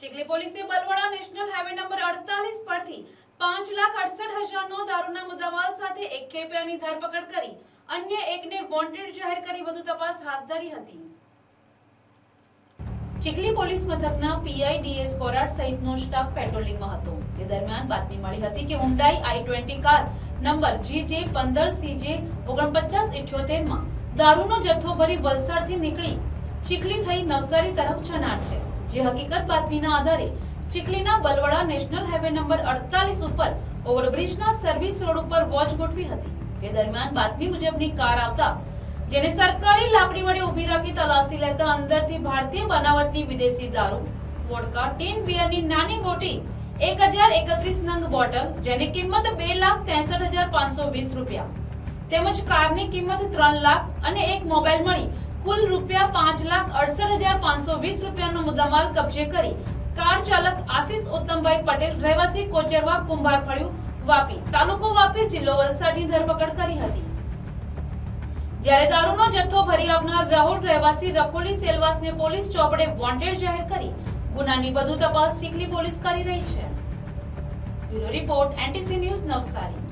ચીખલી પોલીસે બલવડા national highway number અડતાલીસ પરથી પાંચ લાખ અડસઠ હજારનો દારૂના મુદ્દામાલ સાથે એક ખેપિયાની ધરપકડ કરી અન્ય એકને વોન્ટેડ જાહેર કરી વધુ તપાસ હાથ ધરી હતી. ચીખલી પોલીસ મથકના પીઆઈ ડીએસ કોરાટ સહિતનો સ્ટાફ પેટ્રોલિંગમાં હતો. તે દરમિયાન બાતમી મળી હતી કે Hyundai i twenty car number GJ પંદર સીજે ઓગણપચાસ ઇઠ્યોતેરમાં દારૂનો જથ્થો ભરી વલસાડથી નીકળી ચીખલી થઈ નવસારી તરફ જનાર છે. જે હકીકત બાતમીના આધારે ચીખલીના બલવડા નેશનલ હાઈવે નંબર અડતાલીસ ઉપર ઓવરબ્રિજના સર્વિસ રોડ ઉપર વોચ ગોઠવી હતી. તે દરમિયાન બાતમી મુજબની કાર આવતા, જેને સરકારી લાકડી વડે ઊભી રાખી તલાશી લેતા અંદરથી ભારતીય બનાવટની વિદેશી દારૂ, વોડકા, ટીન બિયરની નાની મોટી એક હજાર એકત્રીસ નંગ બોટલ, જેની કિંમત બે લાખ ત્રેસઠ હજાર પાંચસો વીસ રૂપિયા. તેમજ કારની કિંમત ત્રણ લાખ અને એક મોબાઈલ મળી કુલ રૂપિયા પાંચ લાખ અડસઠ હજાર પાંચસો વીસ રૂપિયાનો મુદ્દામાલ કબજે કરી કાર ચાલક આશિષ ઉત્તમભાઈ પટેલ રહેવાસી કોચરવા કુંભાર ફળ્યું વાપી તાલુકો વાપી જિલ્લો વલસાડની ધરપકડ કરી હતી. જ્યારે દારૂનો જથ્થો ભરી આપનાર રાહુલ રહેવાસી રખોલી સેલવાસને પોલીસ ચોપડે વોન્ટેડ જાહેર કરી ગુનાની વધુ તપાસ ચીખલી પોલીસ કરી રહી છે. Bureau report NTC news Navsari.